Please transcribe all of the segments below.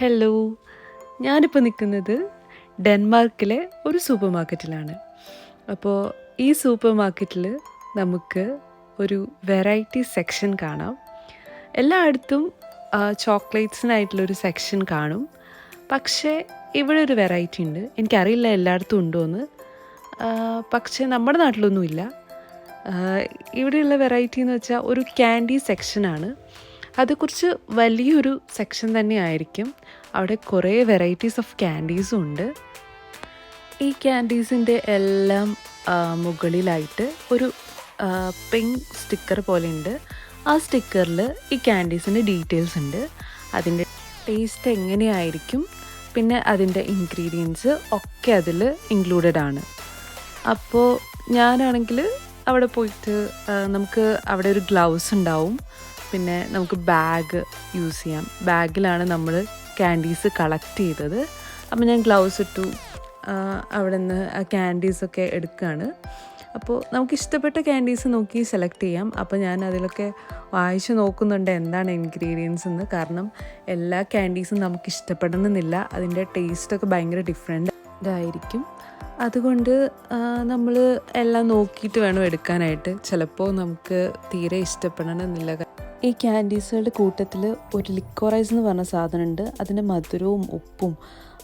Hello ഞാനിപ്പോൾ നിൽക്കുന്നത് ഡെൻമാർക്കിലെ ഒരു സൂപ്പർ മാർക്കറ്റിലാണ് അപ്പോൾ ഈ സൂപ്പർ മാർക്കറ്റിൽ നമുക്ക് ഒരു വെറൈറ്റി സെക്ഷൻ കാണാം. എല്ലായിടത്തും ചോക്ലേറ്റ്സിനായിട്ടുള്ളൊരു സെക്ഷൻ കാണും. പക്ഷേ ഇവിടെ ഒരു വെറൈറ്റി ഉണ്ട്. എനിക്കറിയില്ല എല്ലായിടത്തും ഉണ്ടോ എന്ന്. പക്ഷേ നമ്മുടെ നാട്ടിലൊന്നുമില്ല. ഇവിടെയുള്ള വെറൈറ്റി എന്ന് വെച്ചാൽ ഒരു ക്യാൻഡി സെക്ഷനാണ്. അത് കുറച്ച് വലിയൊരു സെക്ഷൻ തന്നെ ആയിരിക്കും അവിടെ കുറേ വെറൈറ്റീസ് ഓഫ് ക്യാൻഡീസും ഉണ്ട്. ഈ ക്യാൻഡീസിന്റെ എല്ലാം മുകളിലായിട്ട് ഒരു പിങ്ക് സ്റ്റിക്കർ പോലെ ഉണ്ട് ആ സ്റ്റിക്കറിൽ ഈ ക്യാൻഡീസിന്റെ ഡീറ്റെയിൽസ് ഉണ്ട്. അതിന്റെ ടേസ്റ്റ് എങ്ങനെയായിരിക്കും പിന്നെ അതിന്റെ ഇൻഗ്രീഡിയൻസ് ഒക്കെ അതിൽ ഇൻക്ലൂഡഡ് ആണ്. അപ്പോൾ ഞാനാണെങ്കിൽ അവിടെ പോയിട്ട് നമുക്ക് അവിടെ ഒരു ഗ്ലൗസ് ഉണ്ടാവും. പിന്നെ നമുക്ക് ബാഗ് യൂസ് ചെയ്യാം. ബാഗിലാണ് നമ്മൾ ക്യാൻഡീസ് കളക്ട് ചെയ്തത്. അപ്പോൾ ഞാൻ ഗ്ലൗസ് ഇട്ടു. അവിടെ നിന്ന് ആ ക്യാൻഡീസൊക്കെ എടുക്കുകയാണ് അപ്പോൾ നമുക്ക് ഇഷ്ടപ്പെട്ട ക്യാൻഡീസ് നോക്കി സെലക്ട് ചെയ്യാം. അപ്പോൾ ഞാൻ അതിലൊക്കെ വായിച്ച് നോക്കുന്നുണ്ട് എന്താണ് ഇൻഗ്രീഡിയൻസ് എന്ന്. കാരണം എല്ലാ ക്യാൻഡീസും നമുക്ക് ഇഷ്ടപ്പെടണമെന്നില്ല അതിന്റെ ടേസ്റ്റൊക്കെ ഭയങ്കര ഡിഫറെന്റ് ആയിരിക്കും അതുകൊണ്ട് നമ്മൾ എല്ലാം നോക്കിയിട്ട് വേണം എടുക്കാനായിട്ട്. ചിലപ്പോൾ നമുക്ക് തീരെ ഇഷ്ടപ്പെടണമെന്നില്ല. ഈ ക്യാൻഡീസുകളുടെ കൂട്ടത്തിൽ ഒരു ലിക്കോറൈസ് എന്ന് പറഞ്ഞ സാധനമുണ്ട്. അതിന്റെ മധുരവും ഉപ്പും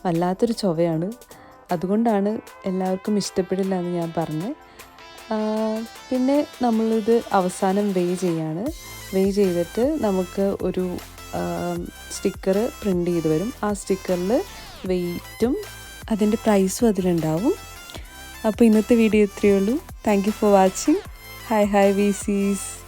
വല്ലാത്തൊരു ചൊവയാണ്. അതുകൊണ്ടാണ് എല്ലാവർക്കും ഇഷ്ടപ്പെടില്ല എന്ന് ഞാൻ പറഞ്ഞത്. ആ, പിന്നെ നമ്മളിത് അവസാനം വേ ചെയ്യാണ്. വേ ചെയ്തിട്ട് നമുക്ക് ഒരു സ്റ്റിക്കർ പ്രിന്റ് ചെയ്ത് വരും. ആ സ്റ്റിക്കറിൽ വെയ്റ്റും അതിന്റെ പ്രൈസും അതിലുണ്ടാവും. അപ്പോൾ ഇന്നത്തെ വീഡിയോ ഇത്രയേ ഉള്ളൂ. Thank you for watching hi hi V സീസ്